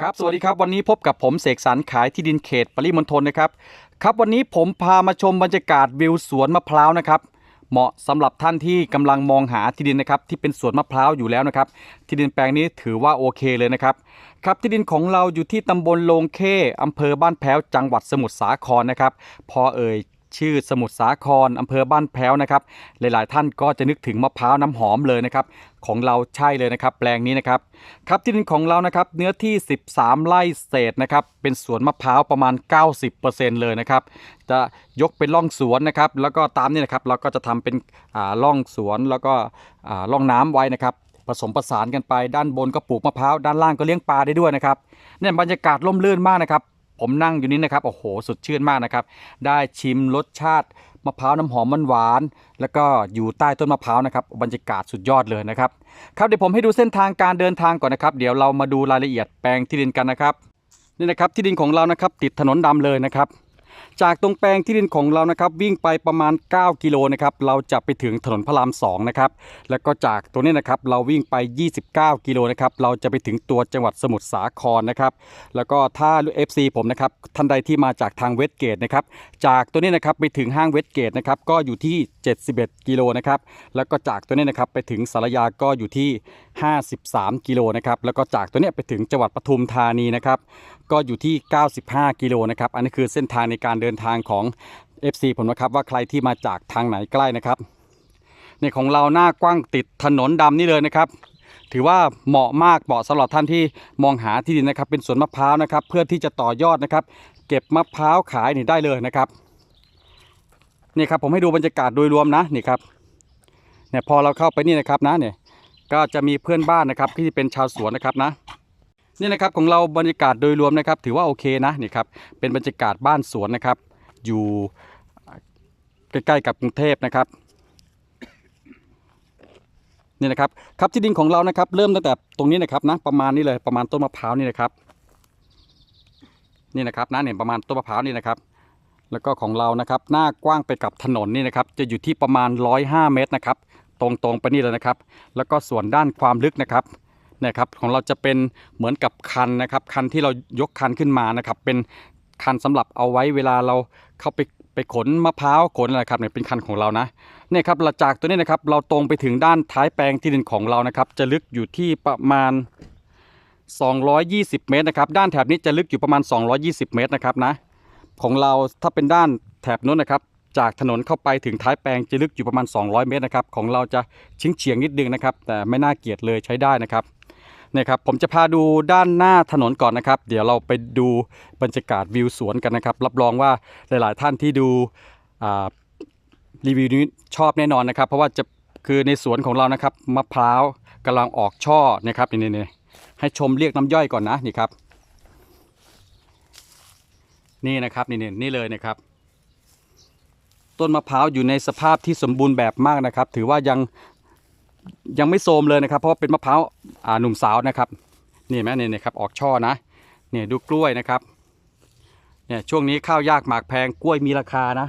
ครับสวัสดีครับวันนี้พบกับผมเสกสรรขายที่ดินเขตปริมณฑลนะครับครับวันนี้ผมพามาชมบรรยากาศวิวสวนมะพร้าวนะครับเหมาะสำหรับท่านที่กำลังมองหาที่ดินนะครับที่เป็นสวนมะพร้าวอยู่แล้วนะครับที่ดินแปลงนี้ถือว่าโอเคเลยนะครับครับที่ดินของเราอยู่ที่ตำบลโลงเข้อำเภอบ้านแพ้วจังหวัดสมุทรสาครนะครับพอเอ่ย ชื่อสมุทรสาครอำเภอบ้านแพ้วนะครับหลายๆ ท่านก็จะนึกถึงมะพร้าวน้ำหอมเลยนะครับของเราใช่เลยนะครับ แปลงนี้นะครับครับที่ดินของเรานะครับเนื้อที่ 13 ไร่เศษนะครับเป็นสวนมะพร้าวประมาณ 90%เลยนะครับจะยกเป็นร่องสวนนะครับแล้วก็ตามนี่นะครับเราก็จะทำเป็นอ่าร่องสวนแล้วก็อ่าร่องน้ำไว้นะครับผสมผสานกันไปด้านบนก็ปลูกมะพร้าวด้านล่างก็เลี้ยงปลาได้ด้วยนะครับเนี่ยบรรยากาศร่มรื่นมากนะครับ ผมนั่งอยู่นี้นะครับ โอ้โหสดชื่นมากนะครับ ได้ชิมรสชาติมะพร้าวน้ำหอมมันหวาน แล้วก็อยู่ใต้ต้นมะพร้าวนะครับ บรรยากาศสุดยอดเลยนะครับ ครับเดี๋ยวผมให้ดูเส้นทางการเดินทางก่อนนะครับ เดี๋ยวเรามาดูรายละเอียดแปลงที่ดินกันนะครับ นี่นะครับที่ดินของเรานะครับ ติดถนนดำเลยนะครับ จากตรงแปลงที่ดินของเรานะครับวิ่งไปประมาณ 9 กิโลนะครับเราจะไปถึงถนนพระราม2นะครับแล้วก็จากตรงนี้นะครับเราวิ่งไป 29 กิโลนะครับเราจะไปถึงตัวจังหวัดสมุทรสาครนะครับแล้วก็ถ้า FC ผมนะครับท่านใดที่มาจากทางเวสเกตนะครับจากตัวนี้นะครับไปถึงห้างเวสเกตนะครับก็อยู่ที่ 71 กิโลนะครับแล้วก็จากตัวนี้นะครับไปถึงสารยาก็อยู่ที่ 53 กิโลนะครับแล้วก็จากตัวนี้ไปถึงจังหวัดปทุมธานีนะครับ ก็อยู่ที่ 95 กิโลนะครับ อันนี้คือเส้นทางในการเดินทางของ FC ผมนะครับว่าใครที่มาจากทางไหนใกล้นะครับเนี่ยของเราหน้ากว้างติดถนนดำนี่เลยนะครับ ถือว่าเหมาะมากเหมาะสำหรับท่านที่มองหาที่ดินนะครับ เป็นสวนมะพร้าวนะครับ เพื่อที่จะต่อยอดนะครับ เก็บมะพร้าวขายนี่ได้เลยนะครับนี่ครับผมให้ดูบรรยากาศโดยรวมนะนี่ครับเนี่ยพอเราเข้าไปนี่นะครับนะเนี่ยก็จะมีเพื่อนบ้านนะครับที่เป็นชาวสวนนะครับนะ นี่นะครับของเราบรรยากาศโดยรวมนะครับ ถือว่าโอเคนะนี่ครับเป็นบรรยากาศบ้านสวนนะครับ อยู่ใกล้ๆกับกรุงเทพนะครับนี่นะครับครับที่ดินของเรานะครับ เริ่มตั้งแต่ตรงนี้นะครับนะประมาณนี้เลยประมาณต้นมะพร้าวนี่นะครับนี่นะครับนะเนี่ยประมาณต้นมะพร้าวนี่นะครับ แล้วก็ของเรานะครับหน้ากว้างไปกับถนนนี่นะครับ จะอยู่ที่ประมาณ 105 เมตรนะครับ ตรงๆไปนี่เลยนะครับ แล้วก็ส่วนด้านความลึกนะครับ นะครับของเราจะเป็นเหมือนกับคันนะครับคันที่เรายกคันขึ้นมานะครับเป็นคันสำหรับเอาไว้เวลาเราเข้าไปไปขนมะพร้าวขนอะไรครับเนี่ยเป็นคันของเรานะเนี่ยครับเราจากตัวนี้นะครับเราตรงไปถึงด้านท้ายแปลงที่ดินของเรานะครับ จะลึกอยู่ที่ประมาณ 220 เมตรนะครับด้านแถบนี้จะลึกอยู่ประมาณ 220 เมตรนะครับนะของเราถ้าเป็นด้านแถบนู้นนะครับ จากถนนเข้าไปถึงท้ายแปลงจะลึกอยู่ประมาณ 200 เมตรนะครับของเราจะชิงเฉียงนิดนึงนะครับ แต่ไม่น่าเกลียดเลยใช้ได้นะครับ นี่ยครับผมจะพาดูด้านหน้าถนนก่อนนะครับ เดี๋ยวเราไปดูบรรยากาศวิวสวนกันนะครับ รับรองว่าหลาย ๆ ท่านที่ดูรีวิวนี้ชอบแน่นอนนะครับ เพราะว่าจะคือในสวนของเรานะครับมะพร้าวกำลังออกช่อนะครับนี่นี่นี่ให้ชมเรียกน้ำย่อยก่อนนะนี่ครับนี่นะครับนี่นี่นี่เลยนะครับ ต้นมะพร้าวอยู่ในสภาพที่สมบูรณ์แบบมากนะครับ ถือว่ายัง ยังไม่โทรมเลยนะครับ เพราะว่าเป็นมะพร้าวอ่าหนุ่มสาวนะครับนี่เห็นไหมเนี่ยนะครับออกช่อนะเนี่ยดูกล้วยนะครับเนี่ยช่วงนี้ข้าวยากหมากแพงกล้วยมีราคานะ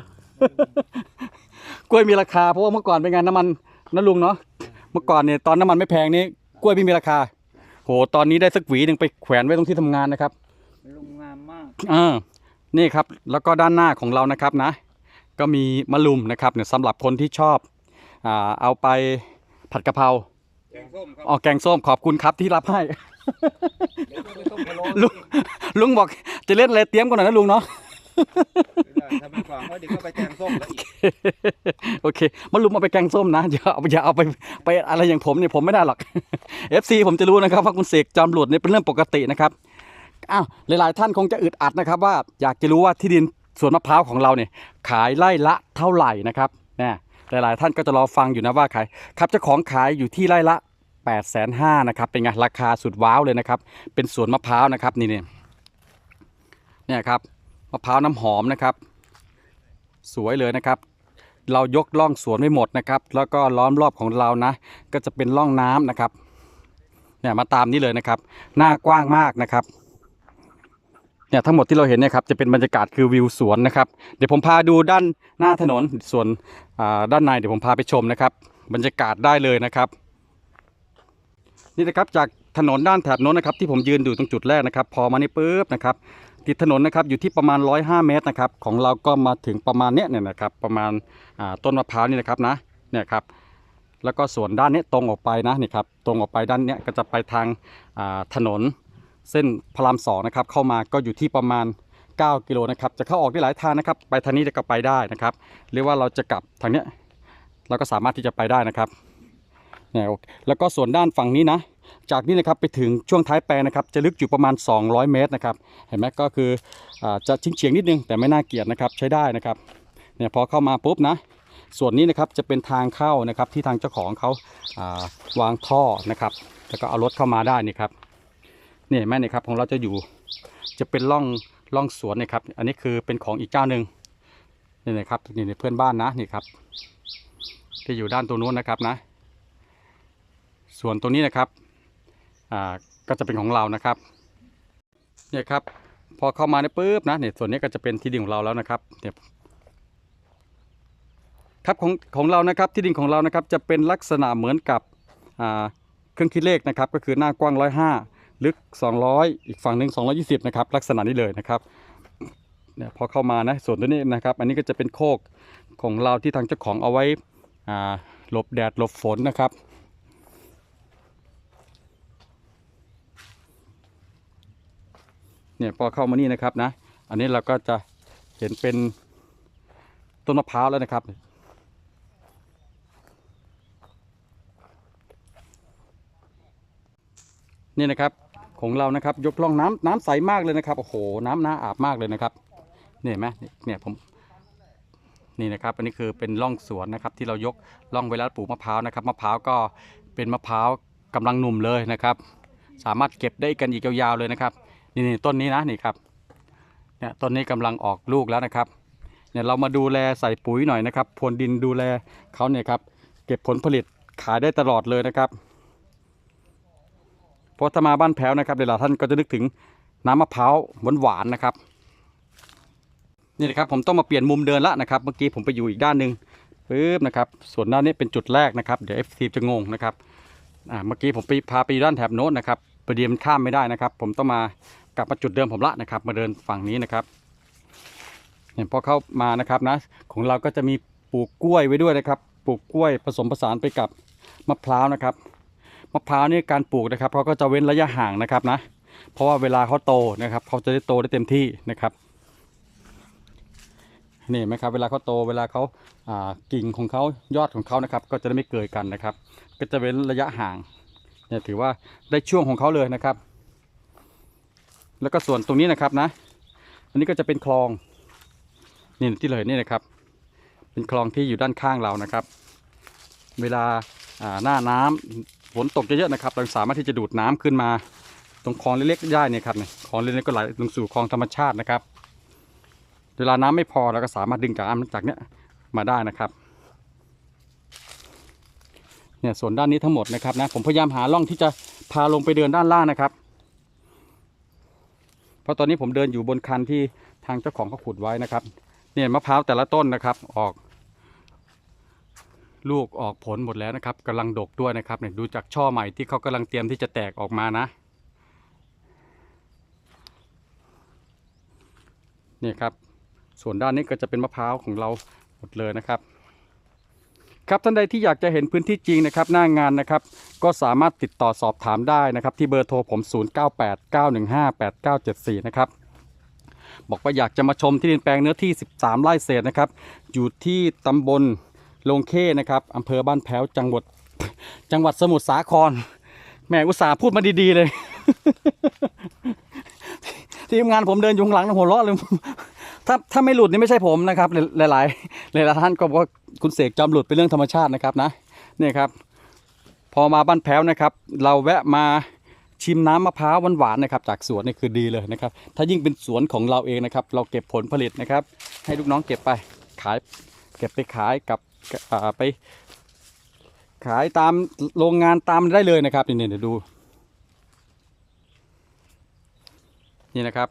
กล้วยมีราคาเพราะว่าเมื่อก่อนเป็นไงน้ำมันนะลุงเนาะเมื่อก่อนเนี่ยตอนน้ำมันไม่แพงนี่กล้วยไม่มีราคา โหตอนนี้ได้สักหวีหนึ่งไปแขวนไว้ตรงที่ทำงานนะครับลุงงามมากอ่านี่ครับแล้วก็ด้านหน้าของเรานะครับนะ ก็มีมะลุมนะครับเนี่ยสำหรับคนที่ชอบอ่าเอาไป ผัดกะเพราแกงส้มครับออกแกงส้มขอบคุณครับที่รับให้ เดี๋ยวต้องไปต้มพะโล้ลุงลุงบอกจะเล่นอะไรเตรียมก่อนหน่อยนะลุงเนาะถ้าไม่ฟังก็เดี๋ยวก็ไปแกงส้มแล้วอีกโอเคมะลุมเอาไปแกงส้มนะอย่าเอาอย่าเอาไปไปอะไรอย่างผมเนี่ยผมไม่ได้หรอก FC ผมจะรู้นะครับว่าคุณเสกจอมหลวดเนี่ยเป็นเรื่องปกตินะครับอ้าวหลายๆ ท่านคงจะอึดอัดนะครับ ว่าอยากจะรู้ว่าที่ดินสวนมะพร้าวของเราเนี่ยขายไร่ละเท่าไหร่นะครับเนี่ย หลาย ๆ ท่านก็จะรอฟังอยู่นะว่าขายครับเจ้าของขายอยู่ที่ไร่ละ8ปดแสนห้านะครับเป็นไงราคาสุดว้าวเลยนะครับ เป็นสวนมะพร้าวนะครับนี่เนี่ยเนี่ยครับมะพร้าวน้ำหอมนะครับ สวยเลยนะครับ เรายกล่องสวนไว้หมดนะครับ แล้วก็ล้อมรอบของเรานะ ก็จะเป็นร่องน้ำนะครับเนี่ยมาตามนี้เลยนะครับ หน้ากว้างมากนะครับ เนี่ยทั้งหมดที่เราเห็นเนี่ยครับจะเป็นบรรยากาศคือวิวสวนนะครับ เดี๋ยวผมพาดูด้านหน้าถนนส่วนอ่าด้านในเดี๋ยวผมพาไปชมนะครับ บรรยากาศได้เลยนะครับ นี่นะครับจากถนนด้านแถบโน้นนะครับที่ผมยืนอยู่ตรงจุดแรกนะครับ พอมานี่ปุ๊บนะครับติดถนนนะครับอยู่ที่ประมาณ 105 เมตรนะครับของเราก็มาถึงประมาณเนี้ยเนี่ยนะครับประมาณอ่าต้นมะพร้าวนี่นะครับนะเนี่ยครับแล้วก็ส่วนด้านเนี้ยตรงออกไปนะนี่ครับตรงออกไปด้านเนี้ยก็จะไปทางอ่าถนน เส้นพระรามสองนะครับเข้ามาก็อยู่ที่ประมาณ 9 กิโลนะครับจะเข้าออกได้หลายทางนะครับ ไปทางนี้จะก็ไปได้นะครับหรือว่าเราจะกลับทางเนี้ยเราก็สามารถที่จะไปได้นะครับเนี่ยโอเคแล้วก็ส่วนด้านฝั่งนี้นะ จากนี้นะครับไปถึงช่วงท้ายแปลนะครับ จะลึกอยู่ประมาณ 200 เมตรนะครับ เห็นไหมก็คืออาจะชิงเฉียงนิดนึงแต่ไม่น่าเกลียดนะครับใช้ได้นะครับเนี่ยพอเข้ามาปุ๊บนะส่วนนี้นะครับจะเป็นทางเข้านะครับที่ทางเจ้าของเขาอ่าวางท่อนะครับ แล้วก็เอารถเข้ามาได้นี่ครับ เห็นไหมนี่ครับของเราจะอยู่จะเป็นร่องร่องสวนนะครับ อันนี้คือเป็นของอีกเจ้าหนึ่งนี่นะครับนี่เพื่อนบ้านนะนี่ครับ ที่อยู่ด้านตรงนู้นนะครับนะ ส่วนตรงนี้นะครับอ่าก็จะเป็นของเรานะครับเนี่ยครับพอเข้ามาในยปุ๊บนะเนี่ยส่วนนี้ก็จะเป็นที่ดินของเราแล้วนะครับเนี่ยครับของของเรานะครับที่ดินของเรานะครับจะเป็นลักษณะเหมือนกับอ่าเครื่องคิดเลขนะครับ ก็คือหน้ากว้าง105 ลึก 200 อีกฝั่งหนึ่ง220 นะครับ ลักษณะนี้เลยนะครับเนี่ยพอเข้ามานะส่วนตัวนี้นะครับ อันนี้ก็จะเป็นโคกของเราที่ทางเจ้าของเอาไว้หลบแดดหลบฝนนะครับเนี่ยพอเข้ามานี่นะครับนะ อันนี้เราก็จะเห็นเป็นต้นมะพร้าวแล้วนะครับนี่นะครับ ของเรานะครับ ยกล่องน้ำน้ำใสมากเลยนะครับโอ้โหน้ำน่าอาบมากเลยนะครับเนี่ยเห็นไหมเนี่ยผมนี่นะครับอันนี้คือเป็นร่องสวนนะครับ ที่เรายกร่องเวลาปลูกมะพร้าวนะครับมะพร้าวก็เป็นมะพร้าวกำลังหนุ่มเลยนะครับ สามารถเก็บได้กันอีกยาวๆเลยนะครับนี่นี่ต้นนี้นะนี่ครับเนี่ยต้นนี้กำลังออกลูกแล้วนะครับเนี่ยเรามาดูแลใส่ปุ๋ยหน่อยนะครับพรวนดินดูแลเขาเนี่ยครับเก็บผลผลิตขายได้ตลอดเลยนะครับ ราะถ้ามาบ้านแพ้วนะครับเวลาท่านก็จะนึกถึงน้ำมะพร้าวหวานๆนะครับนี่นะครับผมต้องมาเปลี่ยนมุมเดินละนะครับ เมื่อกี้ผมไปอยู่อีกด้านหนึ่งปึ๊บนะครับส่วนด้านนี้เป็นจุดแรกนะครับเดี๋ยว f อจะงงนะครับอ่าเมื่อกี้ผมไปพาไปด้านแถบโน้นนะครับประเดี๋ยวมันข้ามไม่ได้นะครับ ผมต้องมากลับมาจุดเดิมผมละนะครับ มาเดินฝั่งนี้นะครับเห็นพอเข้ามานะครับนะของเราก็จะมีปลูกกล้วยไว้ด้วยนะครับ ปลูกกล้วยผสมผสานไปกับมะพร้าวนะครับ มะพร้าวนี่การปลูกนะครับเขาก็จะเว้นระยะห่างนะครับนะ เพราะว่าเวลาเขาโตนะครับเขาจะได้โตได้เต็มที่นะครับนี่ไหมครับเวลาเขาโตเวลาเขาากิ่งของเขายอดของเขานะครับ ก็จะได้ไม่เกิดกันนะครับ ก็จะเว้นระยะห่างเนี่ยถือว่าได้ช่วงของเขาเลยนะครับ แล้วก็ส่วนตรงนี้นะครับนะ อันนี้ก็จะเป็นคลองนี่ที่เราเห็นนี่นะครับ เป็นคลองที่อยู่ด้านข้างเรานะครับ เวลาาหน้าน้ำ ฝนตกเยอะๆนะครับเราสามารถที่จะดูดน้ำขึ้นมา ตรงคลองเล็กๆได้เนี่ยครับเนี่ยคลองเล็กๆก็ไหลลงสู่คลองธรรมชาตินะครับ เวลาน้ำไม่พอเราก็สามารถดึงจากน้ำจากเนี้ยมาได้นะครับเนี่ยส่วนด้านนี้ทั้งหมดนะครับนะผมพยายามหาร่องที่จะพาลงไปเดินด้านล่างนะครับ เพราะตอนนี้ผมเดินอยู่บนคันที่ทางเจ้าของเขาขุดไว้นะครับ เนี่ยมะพร้าวแต่ละต้นนะครับ ออก ลูกออกผลหมดแล้วนะครับกำลังดกด้วยนะครับเนี่ยดูจากช่อใหม่ที่เขากำลังเตรียมที่จะแตกออกมานะเนี่ยครับ ส่วนด้านนี้ก็จะเป็นมะพร้าวของเราหมดเลยนะครับ ครับท่านใดที่อยากจะเห็นพื้นที่จริงนะครับ หน้างานนะครับ ก็สามารถติดต่อสอบถามได้นะครับ ที่เบอร์โทรผม 0989158974 นะครับบอกว่าอยากจะมาชมที่ดินแปลงเนื้อที่ 13 ไร่เศษนะครับ อยู่ที่ตำบล ลงเข้นะครับอำเภอบ้านแพ้วจังหวัดจังหวัดสมุทรสาครแม่อุตส่าห์พูดมาดีๆเลย ทีมงานผมเดินอยู่ข้างหลังนะหัวเราะเลยถ้าถ้าไม่หลุดนี่ไม่ใช่ผมนะครับ หลายๆหลายๆท่านก็บอกว่าคุณเสกจอมหลุดเป็นเรื่องธรรมชาตินะครับนะเนี่ยครับ พอมาบ้านแพ้วนะครับ เราแวะมาชิมน้ำมะพร้าวหวานๆนะครับ จากสวนนี่คือดีเลยนะครับ ถ้ายิ่งเป็นสวนของเราเองนะครับ เราเก็บผลผลิตนะครับ ให้ลูกน้องเก็บไปขาย เก็บไปขายกับ ไปขายตามโรงงานตามได้เลยนะครับนี่เดี๋ยวดู นี่นะครับ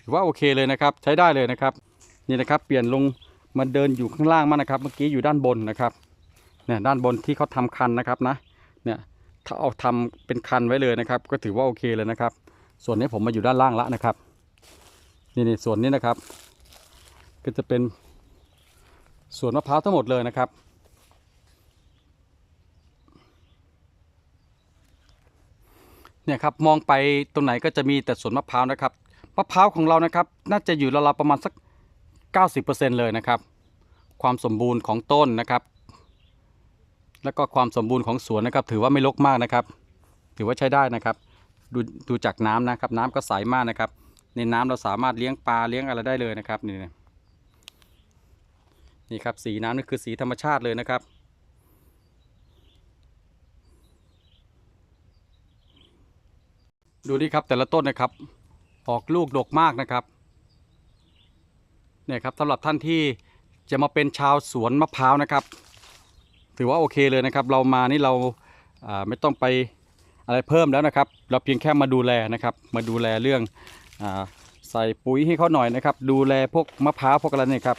ถือว่าโอเคเลยนะครับใช้ได้เลยนะครับ นี่นะครับเปลี่ยนลงมาเดินอยู่ข้างล่างมางนะครับ เมื่อกี้อยู่ด้านบนนะครับเนี่ยด้านบนที่เขาทำคันนะครับนะเนี่ยถ้าเอาทำเป็นคันไว้เลยนะครับ ก็ถือว่าโอเคเลยนะครับ ส่วนนี้ผมมาอยู่ด้านล่างละนะครับ นี่นี่ส่วนนี้นะครับ ก็จะเป็นสวนมะพร้าวทั้งหมดเลยนะครับ เนี่ยครับมองไปตรงไหนก็จะมีแต่สวนมะพร้าวนะครับมะพร้าวของเรานะครับ น่าจะอยู่ราวๆประมาณสัก 90%เลยนะครับ ความสมบูรณ์ของต้นนะครับ แล้วก็ความสมบูรณ์ของสวนนะครับ ถือว่าไม่รกมากนะครับ ถือว่าใช้ได้นะครับ ดูดูจากน้ำนะครับ น้ำก็ใสมากนะครับ ในน้ำเราสามารถเลี้ยงปลาเลี้ยงอะไรได้เลยนะครับนี่ นี่ครับสีน้ำนี่คือสีธรรมชาติเลยนะครับ ดูดิครับแต่ละต้นนะครับ ออกลูกดกมากนะครับเนี่ยครับสำหรับท่านที่จะมาเป็นชาวสวนมะพร้าวนะครับ ถือว่าโอเคเลยนะครับ เรามานี่เราาไม่ต้องไปอะไรเพิ่มแล้วนะครับ เราเพียงแค่มาดูแลนะครับ มาดูแลเรื่องอใส่ปุ๋ยให้เขาหน่อยนะครับ ดูแลพวกมะพร้าวพวกอะไรนี่ครับ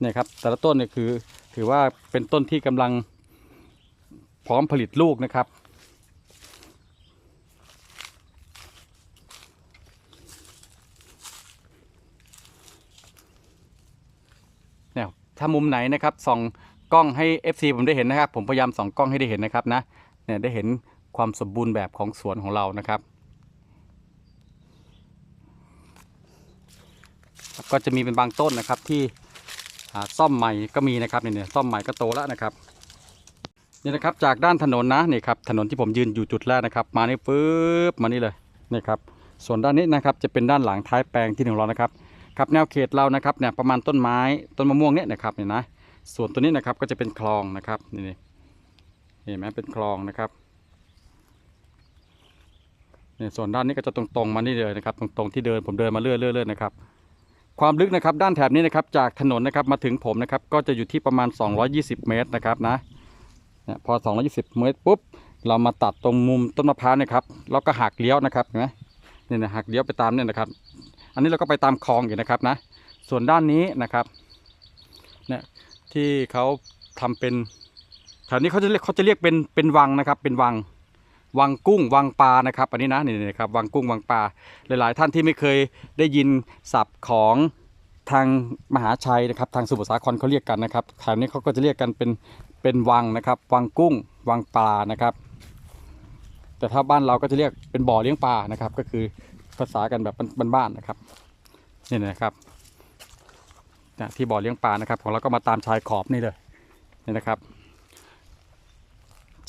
เนี่ยครับแต่ละต้นเนี่ยคือถือว่าเป็นต้นที่กำลังพร้อมผลิตลูกนะครับ เนี่ยถ้ามุมไหนนะครับส่องกล้องให้ FC ผมได้เห็นนะครับ ผมพยายามส่องกล้องให้ได้เห็นนะครับนะเนี่ยได้เห็นความสมบูรณ์แบบของสวนของเรานะครับ ก็จะมีเป็นบางต้นนะครับที่ ซ่อมใหม่ก็มีนะครับเนี่ยซ่อมใหม่ก็โตแล้วนะครับนี่นะครับจากด้านถนนนะนี่ครับถนนที่ผมยืนอยู่จุดแรกนะครับ มานี่ปึ๊บมานี่เลยนี่ครับส่วนด้านนี้นะครับจะเป็นด้านหลังท้ายแปลงที่หนึ่งเรานะครับครับแนวเขตเรานะครับเนี่ยประมาณต้นไม้ต้นมะม่วงเนี่ยนะครับเนี่ยนะส่วนตัวนี้นะครับก็จะเป็นคลองนะครับนี่นี่เห็นไหมเป็นคลองนะครับเนี่ยส่วนด้านนี้ก็จะตรงๆมานี่เลยนะครับ ตรงๆที่เดินผมเดินมาเรื่อยๆนะครับ ความลึกนะครับด้านแถบนี้นะครับจากถนนนะครับมาถึงผมนะครับก็จะอยู่ที่ประมาณ 220 เมตรนะครับนะเนี่ยพอ 220 เมตรปุ๊บเรามาตัดตรงมุมต้นมะพร้าวนะครับแล้วก็หักเลี้ยวนะครับเห็นไหมเนี่ยนะหักเลี้ยวไปตามเนี่ยนะครับ อันนี้เราก็ไปตามคลองอยู่นะครับนะ ส่วนด้านนี้นะครับเนี่ยที่เขาทำเป็นแถวนี้เขาจะเรียกเขาจะเรียกเป็นเป็นวังนะครับเป็นวัง วังกุ้งวังปลานะครับอันนี้นะนี่นะครับวังกุ้งวังปลาหลาย ๆ ท่านที่ไม่เคยได้ยินศัพท์ของทางมหาชัยนะครับ ทางสมุทรสาครเขาเรียกกันนะครับแถวนี้เขาก็จะเรียกกันเป็นเป็นวังนะครับวังกุ้งวังปลานะครับ แต่ถ้าบ้านเราก็จะเรียกเป็นบ่อเลี้ยงปลานะครับ ก็คือภาษากันแบบบ้านๆนะครับนี่นะครับที่บ่อเลี้ยงปลานะครับ ของเราก็มาตามชายขอบนี่เลยนี่นะครับ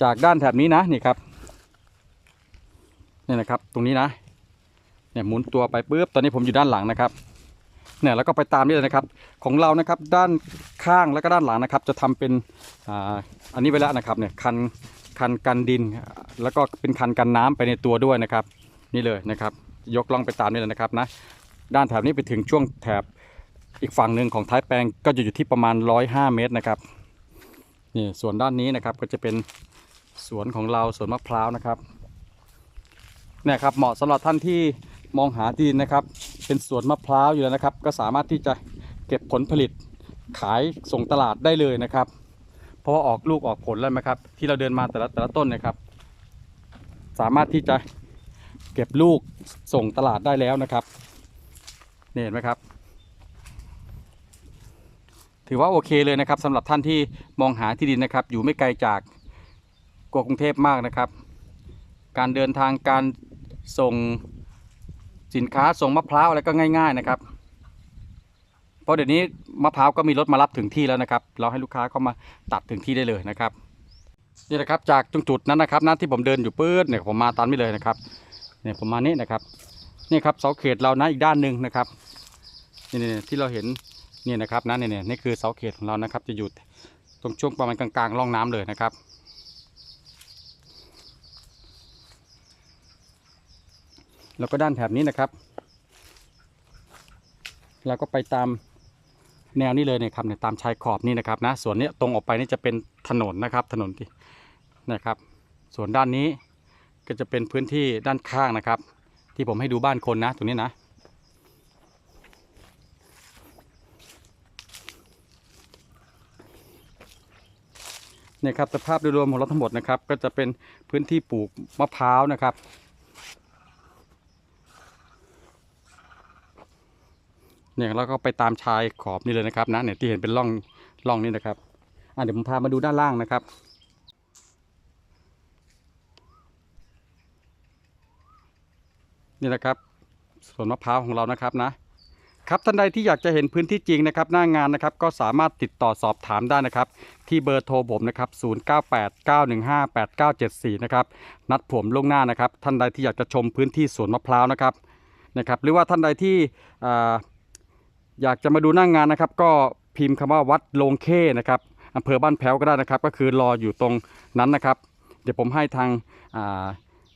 จากด้านแถบนี้นะนี่ครับ นี่นะครับ ตรงนี้นะเนี่ยหมุนตัวไปปุ๊บตอนนี้ผมอยู่ด้านหลังนะครับเนี่ยแล้วก็ไปตามนี่เลยนะครับ ของเรานะครับด้านข้างแล้วก็ด้านหลังนะครับ จะทำเป็นอันนี้ไปแล้วนะครับเนี่ยคันคันกันดิน แล้วก็เป็นคันกันน้ำไปในตัวด้วยนะครับ นี่เลยนะครับ ยกล่องไปตามนี่เลยนะครับนะด้านแถบนี้ไปถึงช่วงแถบอีกฝั่งหนึ่งของท้ายแปลงก็จะอยู่ที่ประมาณ 105 เมตรนะครับนี่ส่วนด้านนี้นะครับก็จะเป็นสวนของเราสวนมะพร้าวนะครับ เนี่ยครับเหมาะสำหรับท่านที่มองหาที่ดินนะครับ เป็นสวนมะพร้าวอยู่แล้วนะครับ ก็สามารถที่จะเก็บผลผลิตขายส่งตลาดได้เลยนะครับ เพราะว่าออกลูกออกผลแล้วนะครับ ที่เราเดินมาแต่ละแต่ละต้นนะครับ สามารถที่จะเก็บลูกส่งตลาดได้แล้วนะครับเห็นไหมครับ ถือว่าโอเคเลยนะครับสำหรับท่านที่มองหาที่ดินนะครับ อยู่ไม่ไกลจากกรุงเทพมากนะครับ การเดินทางการ ส่งสินค้าส่งมะพร้าวอะไรก็ง่าย ๆนะครับ เพราะเดี๋ยวนี้มะพร้าวก็มีรถมารับถึงที่แล้วนะครับ เราให้ลูกค้าเข้ามาตัดถึงที่ได้เลยนะครับนี่นะครับจากตรงจุดนั้นนะครับนะที่ผมเดินอยู่ปื้ดเนี่ยผมมาตามนี้เลยนะครับเนี่ยผมมานี่นะครับนี่ครับเสาเขตเรานะอีกด้านหนึ่งนะครับนี่นที่เราเห็นเนี่ยนะครับนะเนี่ยเนี่ยนี่คือเสาเขตของเรานะครับ จะอยู่ตรงช่วงประมาณกลางๆร่องน้ำเลยนะครับ แล้วก็ด้านแถบนี้นะครับแล้วก็ไปตามแนวนี้เลยนะครับเนี่ยตามชายขอบนี่นะครับนะส่วนนี้ตรงออกไปนี่จะเป็นถนนนะครับถนนที่นะครับ ส่วนด้านนี้ก็จะเป็นพื้นที่ด้านข้างนะครับ ที่ผมให้ดูบ้านคนนะตรงนี้นะเนี่ยครับสภาพโดยรวมของเราทั้งหมดนะครับ ก็จะเป็นพื้นที่ปลูกมะพร้าวนะครับ เนี่ยแล้วก็ไปตามชายขอบนี่เลยนะครับนะเนี่ยที่เห็นเป็นร่องร่องนี่นะครับอะเดี๋ยวผมพามาดูด้านล่างนะครับนี่แหละครับสวนมะพร้าวของเรานะครับนะครับท่านใดที่อยากจะเห็นพื้นที่จริงนะครับหน้างานนะครับก็สามารถติดต่อสอบถามได้นะครับ ที่เบอร์โทรผมนะครับ0989158974นะครับนัดผมล่วงหน้านะครับ ท่านใดที่อยากจะชมพื้นที่สวนมะพร้าวนะครับนะครับ หรือว่าท่านใดที่ อยากจะมาดูหน้างงานนะครับ ก็พิมพ์คำว่าวัดโลงเข้นะครับอำเภอบ้านแพ้วก็ได้นะครับ ก็คือรออยู่ตรงนั้นนะครับ เดี๋ยวผมให้ทางา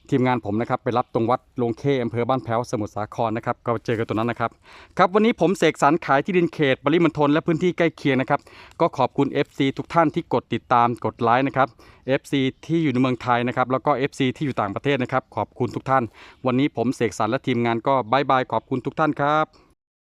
ทีมงานผมนะครับไปรับตรงวัดลงเข้อำเภอบ้านแพ้วสมุทรสาครนะครับก็เจอกันตรงนั้นนะครับครับวันนี้ผมเสกสรรขายที่ดินเขตปริมณฑลและพื้นที่ใกล้เคียงนะครับก็ขอบคุณ FC ทุกท่านที่กดติดตามกดไลค์นะครับ FC ที่อยู่ในเมืองไทยนะครับแล้วก็ FC ที่อยู่ต่างประเทศนะครับ ขอบคุณทุกท่าน วันนี้ผมเสกสรรและทีมงานก็บายบายขอบคุณทุกท่านครับ